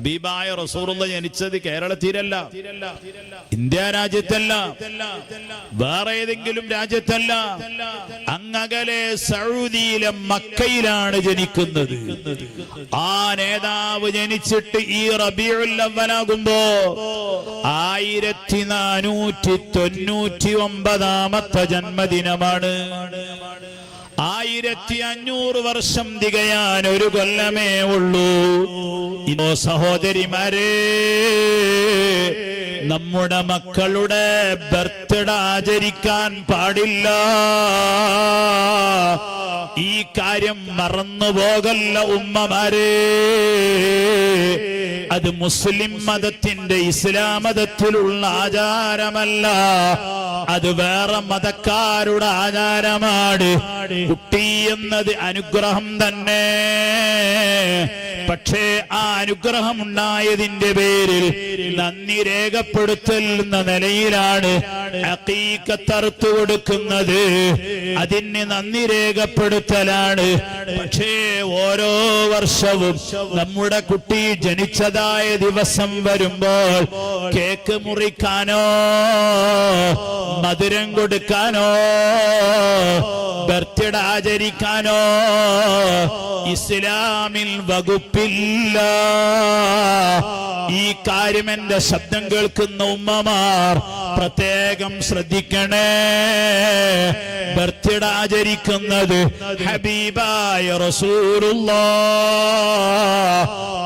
ഹബീബായ റസൂറുള്ള ജനിച്ചത് കേരളത്തിലല്ല ഇന്ത്യ രാജ്യത്തല്ല വേറെ ഏതെങ്കിലും രാജ്യത്തല്ല. അങ്ങകലെ സൗദിയിലെ മക്കയിലാണ് ജനിക്കുന്നത്. ആ നേതാവ് ജനിച്ചിട്ട് ഈ റബിയുള്ളവനാകുമ്പോ ആയിരത്തി നാനൂറ്റി തൊണ്ണൂറ്റി ഒമ്പതാമത്തെ ജന്മദിനമാണ്. ആയിരത്തി അഞ്ഞൂറ് വർഷം തികയാൻ ഒരു കൊല്ലമേ ഉള്ളൂ. ഇതോ സഹോദരിമാരെ നമ്മുടെ മക്കളുടെ ബർത്ത്ഡേ ആചരിക്കാൻ പാടില്ല. ഈ കാര്യം മറന്നുപോകല്ല ഉമ്മമാരെ. അത് മുസ്ലിം മതത്തിന്റെ ഇസ്ലാം മതത്തിലുള്ള ആചാരമല്ല. അത് വേറെ മതക്കാരുടെ ആചാരമാണ്. കുട്ടി എന്നത് അനുഗ്രഹം തന്നെ. പക്ഷേ ആ അനുഗ്രഹം ഉണ്ടായതിന്റെ പേരിൽ നന്ദി രേഖപ്പെടുത്തൽ എന്ന നിലയിലാണ് അക്കീക്കത്തറുത്തു കൊടുക്കുന്നത് അതിന് നന്ദി രേഖപ്പെടുത്തലാണ്. പക്ഷേ ഓരോ വർഷവും നമ്മുടെ കുട്ടി ജനിച്ചതായ ദിവസം വരുമ്പോൾ കേക്ക് മുറിക്കാനോ മധുരം കൊടുക്കാനോ ബർത്ത്ഡേ ആചരിക്കാനോ ഇസ്ലാമിൽ വകുപ്പില്ല. ഈ കാര്യം എന്റെ ശബ്ദം കേൾക്കുന്ന ഉമ്മമാർ പ്രത്യേകം ശ്രദ്ധിക്കണേ. ബർത്ത്ഡേ ആചരിക്കുന്നത് ഹബീബായ റസൂലുള്ള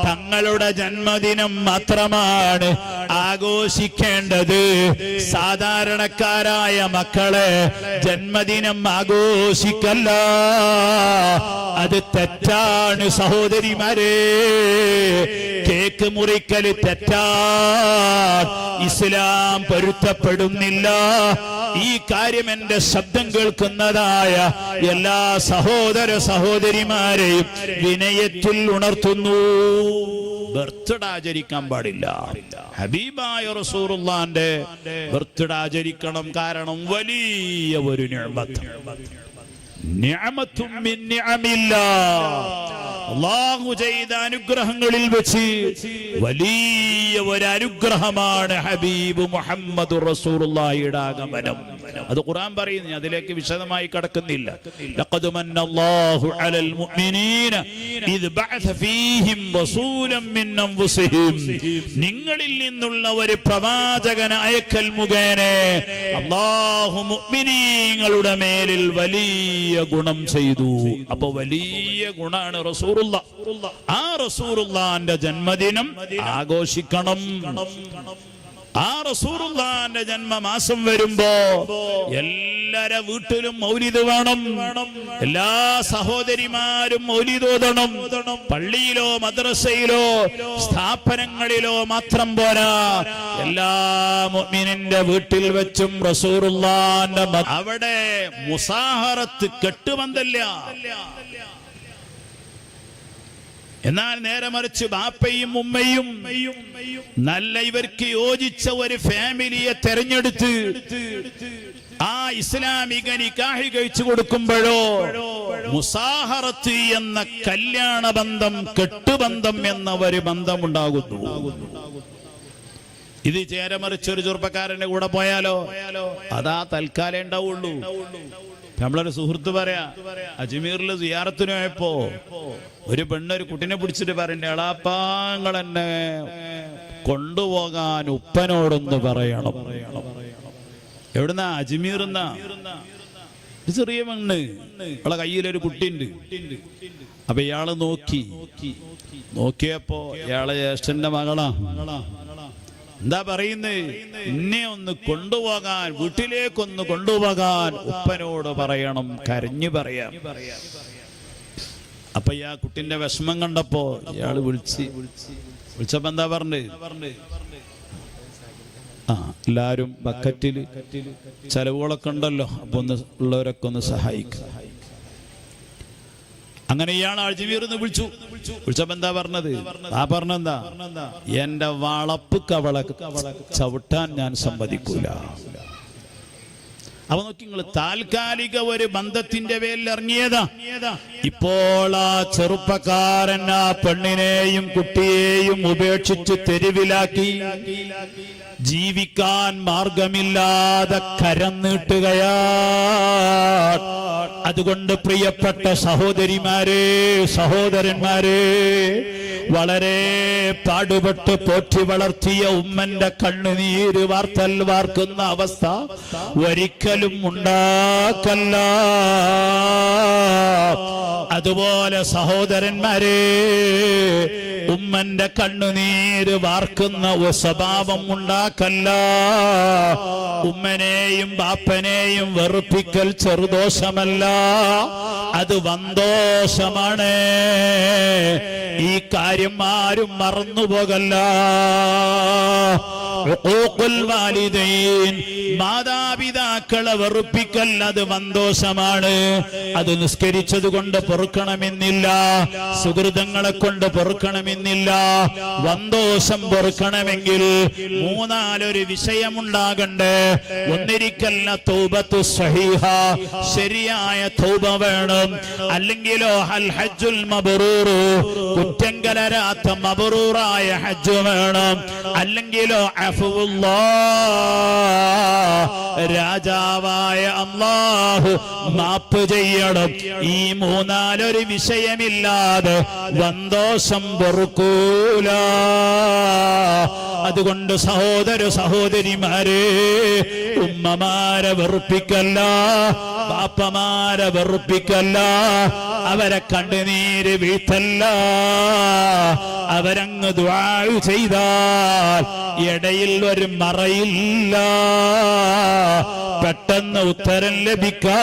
തങ്ങളുടെ ജന്മദിനം മാത്രമാണ് ആഘോഷിക്കേണ്ടത്. സാധാരണക്കാരായ മക്കളെ ജന്മദിനം ആഘോഷിക്കല്ല. അത് തെറ്റാണ് സഹോദരിമാരെ. കേക്ക് മുറിക്കൽ തെറ്റാ. ഇസ്ലാം പൊരുത്തപ്പെടുന്നില്ല. ഈ കാര്യം എന്റെ ശബ്ദം കേൾക്കുന്നതായ എല്ലാ സഹോദര സഹോദരിമാരെയും വിനയത്തിൽ ഉണർത്തുന്നു ബർത്ത്ഡേ ആചരിക്കാൻ പാടില്ല ഹബീബായ റസൂറുള്ളാന്റെ ബർത്ത്ഡേ ആചരിക്കണം കാരണം വലിയ ഒരു നിഅമില്ലാ. അള്ളാഹു ചെയ്ത അനുഗ്രഹങ്ങളിൽ വെച്ച് വലിയ ഒരു അനുഗ്രഹമാണ് ഹബീബ് മുഹമ്മദ് റസൂലുള്ളാഹിയുടെ ആഗമനം. അത് ഖുർആൻ പറയുന്നു അതിലേക്ക് വിശദമായി കടക്കുന്നില്ല. ലഖദ് മന്നല്ലാഹു അലൽ മുഅ്മിനീന ഇദ് ബഅസ ഫീഹിം റസൂലൻ മിൻ അൻഫുസിഹിം. നിങ്ങളിൽ നിന്നുള്ള ഒരു പ്രവാചകനെ അയക്കൽ മുഖേന അല്ലാഹു മുഅ്മിനീങ്ങളുടെ മേലിൽ വലിയ ഗുണം ചെയ്തു. അപ്പൊ വലിയ ഗുണാണ് റസൂറുള്ള ആ റസൂറുള്ളാന്റെ ജന്മദിനം ആഘോഷിക്കണം. ആ റസൂറുല്ലാന്റെ ജന്മമാസം വരുമ്പോ എല്ലാര വീട്ടിലും മൗലിത് വേണം. എല്ലാ സഹോദരിമാരും മൗലിദ് ഓതണം. പള്ളിയിലോ മദ്രസയിലോ സ്ഥാപനങ്ങളിലോ മാത്രം പോരാ. എല്ലാ മുഅ്മിനിന്റെ വീട്ടിൽ വെച്ചും റസൂറുല്ലാന്റെ അവിടെ മുസാഹറത്ത് കെട്ടുബന്ധല്ല എന്നാൽ നേരെ മറിച്ച് ബാപ്പയും ഉമ്മയും നല്ല ഇവർക്ക് യോജിച്ച ഒരു ഫാമിലിയെ തെരഞ്ഞെടുത്ത് ആ ഇസ്ലാമിക നിക്കാഹി കഴിച്ചു കൊടുക്കുമ്പോഴോ മുസാഹറത്ത് എന്ന കല്യാണ ബന്ധം കെട്ടുബന്ധം എന്ന ഒരു ബന്ധം ഉണ്ടാകുന്നു ഇത് ചേരമറിച്ച് ഒരു ചെറുപ്പക്കാരന്റെ കൂടെ പോയാലോ? അതാ തൽക്കാലം ഉണ്ടാവുള്ളൂ. നമ്മളൊരു സുഹൃത്ത് പറയാ അജ്മീറിൽ സിയാറത്തിന് പോയപ്പോ ഒരു പെണ്ണൊരു കുട്ടിനെ പിടിച്ചിട്ട് പറയണ്ടേ എളാപ്പാങ്ങൾ എന്നെ കൊണ്ടുപോകാൻ ഉപ്പനോടൊന്ന് പറയണം. എവിടുന്നാ? അജ്മീർന്ന എന്നാ ചെറിയ പെണ്ണ് അവളെ കയ്യിലൊരു കുട്ടിയുണ്ട്. അപ്പൊ ഇയാൾ നോക്കി. നോക്കിയപ്പോ ഇയാളെ ജ്യേഷ്ഠന്റെ മകളാ. എന്താ പറയുന്നത് എന്നെ ഒന്ന് കൊണ്ടുപോകാൻ വീട്ടിലേക്കൊന്ന് കൊണ്ടുപോകാൻ ഉപ്പനോട് പറയണം കരഞ്ഞു പറയാം. അപ്പൊ ഈ ആ കുട്ടിന്റെ വിഷമം കണ്ടപ്പോ ഇയാൾ വിളിച്ച് വിളിച്ചപ്പോ എന്താ പറഞ്ഞേ? ആ എല്ലാരും ബക്കറ്റിൽ ചെലവുകളൊക്കെ ഉണ്ടല്ലോ അപ്പൊ ഒന്ന് ഉള്ളവരൊക്കെ ഒന്ന് സഹായിക്കും. അങ്ങനെ ഇയാൾ അജ്മീർന്ന് വിളിച്ചു. വിളിച്ചപ്പോ എന്താ പറഞ്ഞത്? ആ പറഞ്ഞെന്താ? എന്റെ വളപ്പ് കവള ചവിട്ടാൻ ഞാൻ സമ്മതിക്കൂല. അപ്പൊ നോക്കി നിങ്ങൾ താൽക്കാലിക ഒരു ബന്ധത്തിന്റെ പേരിൽ ഇറങ്ങിയതാ. ഇപ്പോൾ ആ ചെറുപ്പക്കാരൻ ആ പെണ്ണിനെയും കുട്ടിയെയും ഉപേക്ഷിച്ച് തെരുവിലാക്കി. ജീവിക്കാൻ മാർഗമില്ലാതെ കരം നീട്ടുകയാ. അതുകൊണ്ട് പ്രിയപ്പെട്ട സഹോദരിമാരെ സഹോദരന്മാരെ വളരെ പാടുപെട്ട് പോറ്റി വളർത്തിയ ഉമ്മന്റെ കണ്ണുനീര് വാർത്തൽ വാർക്കുന്ന അവസ്ഥ ഒരിക്കലും ഉണ്ടാക്കല്ല. അതുപോലെ സഹോദരന്മാരെ ഉമ്മന്റെ കണ്ണുനീര് വാർക്കുന്ന ഒരു സ്വഭാവം ഉണ്ടാക്കല്ല. ഉമ്മനെയും ബാപ്പനെയും വെറുപ്പിക്കൽ ചെറുദോഷമല്ല. അത് വന്തോഷമാണ്. ഈ കാര്യം ആരും മറന്നുപോകല്ല. മാതാപിതാക്കളെ വെറുപ്പിക്കൽ അത് സന്തോഷമാണ് അത് നിസ്കരിച്ചത് കൊണ്ട് പൊറുക്കണമെന്നില്ല. സുഹൃതങ്ങളെ കൊണ്ട് പൊറുക്കണമെന്നില്ല. വന്തോഷം പൊറുക്കണമെങ്കിൽ മൂന്നാലൊരു വിഷയമുണ്ടാകണ്ടേ. ഒന്നിരിക്കല്ല തൗബത്തു സഹീഹ. ശരിയായ തൗബ വേണം. അല്ലെങ്കിലോ ഹൽ ഹജ്ജുൽ മബറൂറു. കുറ്റം കലരാത്ത മബറൂറായ ഹജ്ജ് വേണം. അല്ലെങ്കിലോ രാജാവായ അള്ളാഹു മാപ്പ് ചെയ്യണം. ഈ മൂന്നാലൊരു വിഷയമില്ലാതെ സന്തോഷം പൊറുക്കൂല. അതുകൊണ്ട് സഹോദര സഹോദരിമാരെ ഉമ്മമാരെ വെറുപ്പിക്കല്ല പാപ്പമാരെ വെറുപ്പിക്കല്ല അവരെ കണ്ണുനീര് വീഴ്ത്തല്ല. അവരങ്ങ് ദ്വാഴ് ചെയ്താൽ ഇടയിൽ ഒരു മറയില്ല. പെട്ടെന്ന് ഉത്തരം ലഭിക്കാം.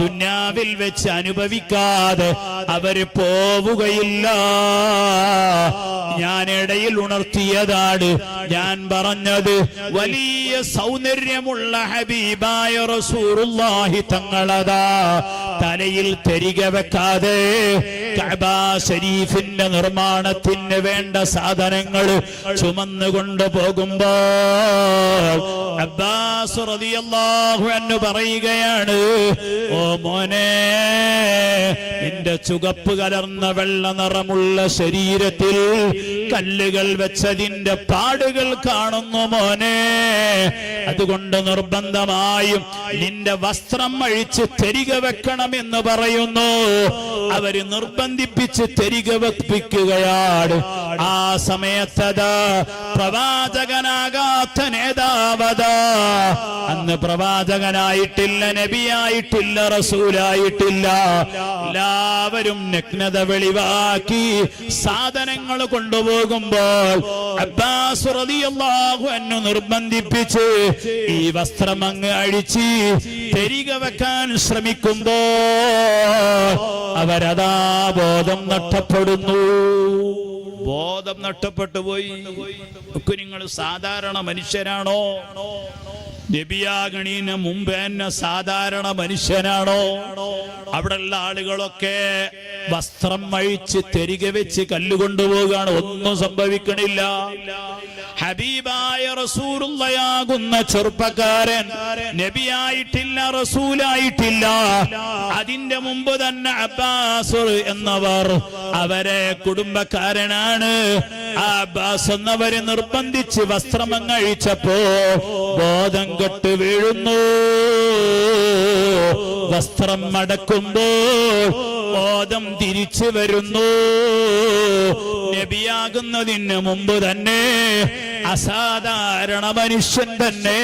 ദുന്യാവിൽ വെച്ച് അനുഭവിക്കാതെ അവർ പോവുകയില്ല. ഇടയിൽ ഉണർത്തിയതാണ്. ഞാൻ പറഞ്ഞത് വലിയ സൗന്ദര്യമുള്ള ഹബീബായ റസൂറുല്ലാഹി തങ്ങളതാ. തലയിൽ തരിക വെക്കാതെ ഷരീഫിന്റെ നിർമ്മാണത്തിന് വേണ്ട സാധനങ്ങൾ ചുമന്നുകൊണ്ട് പോകുമ്പോ അബ്ബാസ് പറയുകയാണ് ഓ മോനെ നിന്റെ ചുകപ്പ് കലർന്ന വെള്ള നിറമുള്ള ശരീരത്തിൽ കല്ലുകൾ വെച്ചതിന്റെ പാടുകൾ കാണുന്നു മോനെ. അതുകൊണ്ട് നിർബന്ധമായും നിന്റെ വസ്ത്രം അഴിച്ച് വെക്കണം എന്ന് പറയുന്നു. അവർ നിർബന്ധിപ്പിച്ച് തെരിക വെപ്പിക്കുകയാണ്. ആ സമയത്തത് പ്രവാചകനാകാത്ത നേതാവത. അന്ന് പ്രവാചകനായിട്ടില്ല നബിയായിട്ടില്ല റസൂലായിട്ടില്ല. എല്ലാവരും നഗ്നത വെളിവാക്കി സാധനങ്ങൾ കൊണ്ടുപോകുമ്പോൾ അബ്ബാസ് അന്നു നിർബന്ധിപ്പിച്ച് ഈ വസ്ത്രം അങ്ങ് അഴിച്ച് തിരികെ വെക്കാൻ ശ്രമിക്കുമ്പോ അവരതാ ബോധം നഷ്ടപ്പെടുന്നു. ബോധം നഷ്ടപ്പെട്ടു പോയി. നിങ്ങൾ സാധാരണ മനുഷ്യരാണോ? നബിയാകണീന് മുമ്പ് തന്നെ സാധാരണ മനുഷ്യനാണോ? അവിടെയുള്ള ആളുകളൊക്കെ വസ്ത്രം അഴിച്ച് തെരികെ വെച്ച് കല്ലുകൊണ്ടുപോവുകയാണ്. ഒന്നും സംഭവിക്കണില്ല. ഹബീബായ റസൂലുള്ളയാകുന്ന ചെറുപ്പക്കാരൻ നബിയായിട്ടില്ല റസൂലായിട്ടില്ല. അതിന്റെ മുമ്പ് തന്നെ അബ്ബാസ് എന്നവർ അവരെ കുടുംബക്കാരനാണ്. അബ്ബാസ് എന്നവരെ നിർബന്ധിച്ച് വസ്ത്രമങ്ങ് അഴിച്ചപ്പോ ബോധം കെട്ട് വീഴുന്നു. വസ്ത്രം മടക്കുമ്പോൾ ബോധം തിരിച്ചു വരുന്നു. നബിയാകുന്നതിന് മുമ്പ് തന്നെ അസാധാരണ മനുഷ്യൻ തന്നെ.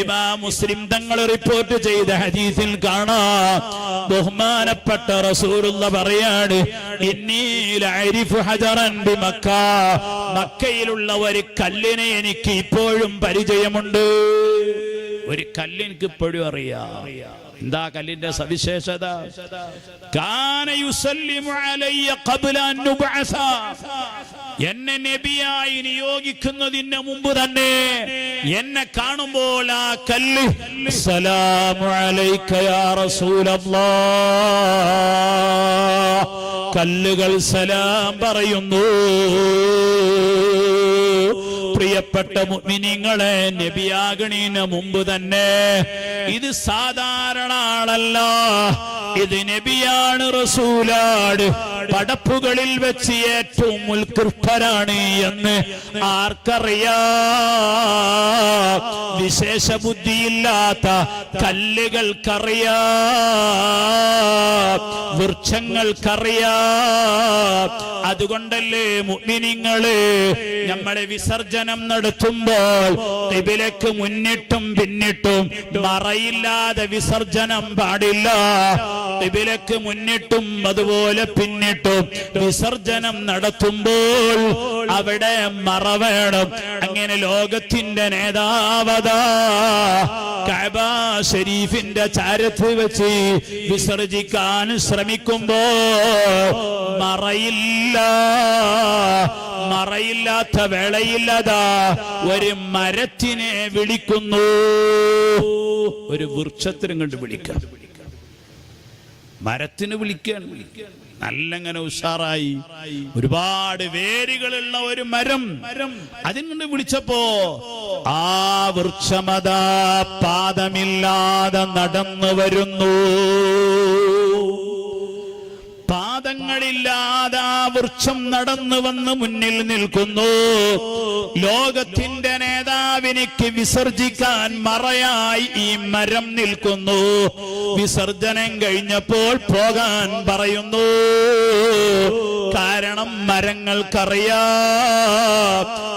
ഇമാ മുസ്ലിം തങ്ങൾ റിപ്പോർട്ട് ചെയ്ത ഹദീസിൽ കാണാ. ബഹുമാനപ്പെട്ട റസൂലുള്ള പറയാണ് മക്കയിലുള്ള ഒരു കല്ലിനെ എനിക്ക് ഇപ്പോഴും പരിചയമുണ്ട്. ഒരു കല്ലിനിക്ക് ഇപ്പോഴും അറിയാം. എന്താ കല്ലിന്റെ സവിശേഷത? എന്നെ നബിയായി നിയോഗിക്കുന്നതിന് മുമ്പ് തന്നെ എന്നെ കാണുമ്പോൾ ആ കല്ല് കല്ലുകൾ സലാം പറയുന്നു. പ്രിയപ്പെട്ട മുഅ്മിനീങ്ങളെ നബിയാകണീന് മുമ്പ് തന്നെ ഇത് സാധാരണ ആളല്ല. ഇത് നബിയാണ് റസൂലാണ് പടപ്പുകളിൽ വെച്ച് ഏറ്റവും ഉത്കൃഷ്ടരാണ് എന്ന് ആർക്കറിയാ? വിശേഷ ബുദ്ധിയില്ലാത്ത കല്ലുകൾക്കറിയാ? വൃക്ഷങ്ങൾക്കറിയാ? അതുകൊണ്ടല്ലേ മുഅ്മിനീങ്ങൾ നമ്മളെ വിസർജനം നടത്തുമ്പോൾ ഇവിലേക്ക് മുന്നിട്ടും പിന്നിട്ടും മറയില്ലാതെ വിസർജനം പാടില്ല. ഇവിലേക്ക് മുന്നിട്ടും അതുപോലെ പിന്നിട്ടും വിസർജനം നടത്തുമ്പോൾ അവിടെ മറവേണം. അങ്ങനെ ലോകത്തിന്റെ നേതാവതാ ഷരീഫിന്റെ ചാരത്ത് വെച്ച് വിസർജിക്കാൻ ശ്രമിക്കുമ്പോ മറയില്ല. മറയില്ലാത്ത വേളയില്ലതാ ഒരു മരത്തിനെ വിളിക്കുന്നു. ഒരു വൃക്ഷത്തിനും കണ്ട് വിളിക്കാം. മരത്തിന് വിളിക്കാൻ. നല്ലങ്ങനെ ഉഷാറായി. ഒരുപാട് വേരുകളുള്ള ഒരു മരം. അതിനെ വിളിച്ചപ്പോ ആ വൃക്ഷമതാ പാദമില്ലാതെ നടന്നു വരുന്നു വൃക്ഷം നടന്നു വന്ന് മുന്നിൽ നിൽക്കുന്നു. ലോകത്തിന്റെ നേതാവിനിക്ക് വിസർജിക്കാൻ മറയായി ഈ മരം നിൽക്കുന്നു. വിസർജനം കഴിഞ്ഞപ്പോൾ പോകാൻ പറയുന്നു. കാരണം മരങ്ങൾക്കറിയാം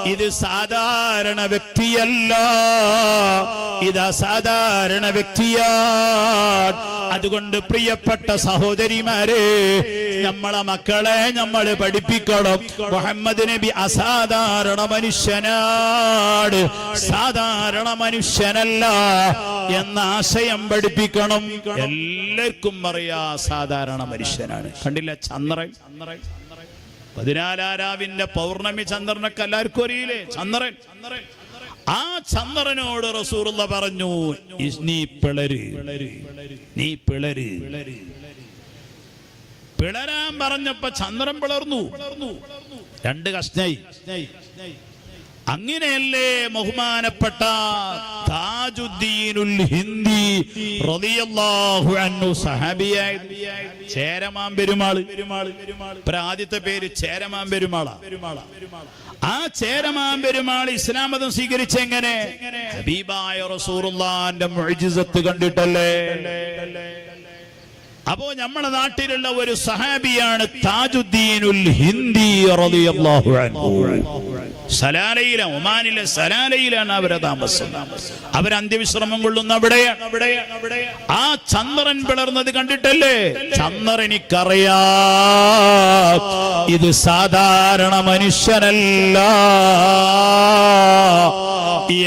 ഇത് സാധാരണ വ്യക്തിയല്ല. ഇത് അസാധാരണ വ്യക്തിയാ. അതുകൊണ്ട് പ്രിയപ്പെട്ട സഹോദരിമാരെ നമ്മളെ മക്കളെ നമ്മൾ പഠിപ്പിക്കണം. മുഹമ്മദ് നബി അസാധാരണ മനുഷ്യനാട് സാധാരണ മനുഷ്യനല്ല എന്ന ആശയം പഠിപ്പിക്കണം. എല്ലാവർക്കും അറിയാ സാധാരണ മനുഷ്യനാണ്. കണ്ടില്ല ചന്ദ്രൻ? പതിനാലാരാവിന്റെ പൗർണമി ചന്ദ്രനൊക്കെ എല്ലാവർക്കും അറിയില്ലേ? ചന്ദ്രൻ. ആ ചന്ദ്രനോട് റസൂറുള്ള പറഞ്ഞു "ഇസ് നീ പിളര്. നീ പിളര്. പിളരാൻ പറഞ്ഞപ്പോ ചന്ദ്രൻ പിളർന്നു. രണ്ട് കഷ്ണായി. അങ്ങനെയല്ലേ ബഹുമാനപ്പെട്ട താജുദ്ദീനുൽ ഹിന്ദി സഹാബിയായ. ചേരമാൻ പെരുമാൾ ആദ്യത്തെ പേര് ചേരമാൻ പെരുമാളാ. ആ ചേരമാൻ പെരുമാൾ ഇസ്ലാം മതം സ്വീകരിച്ച എങ്ങനെ? ഹബീബായ മുഅ്ജിസത്ത് കണ്ടിട്ടല്ലേ? അപ്പോ നമ്മുടെ നാട്ടിലുള്ള ഒരു സഹാബിയാണ് താജുദ്ദീനുൽ ഹിന്ദി സലാലയിലെ ഒമാനിലെ സലാലയിലാണ് അവരെ താമസം. അവർ അന്ത്യവിശ്രമം കൊള്ളുന്ന അവിടെയാണ്. ആ ചന്ദ്രൻ പിളർന്നത് കണ്ടിട്ടല്ലേ? ചന്ദ്രനിക്കറിയാ ഇത് സാധാരണ മനുഷ്യനല്ല.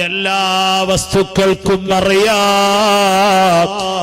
എല്ലാ വസ്തുക്കൾക്കും അറിയാം.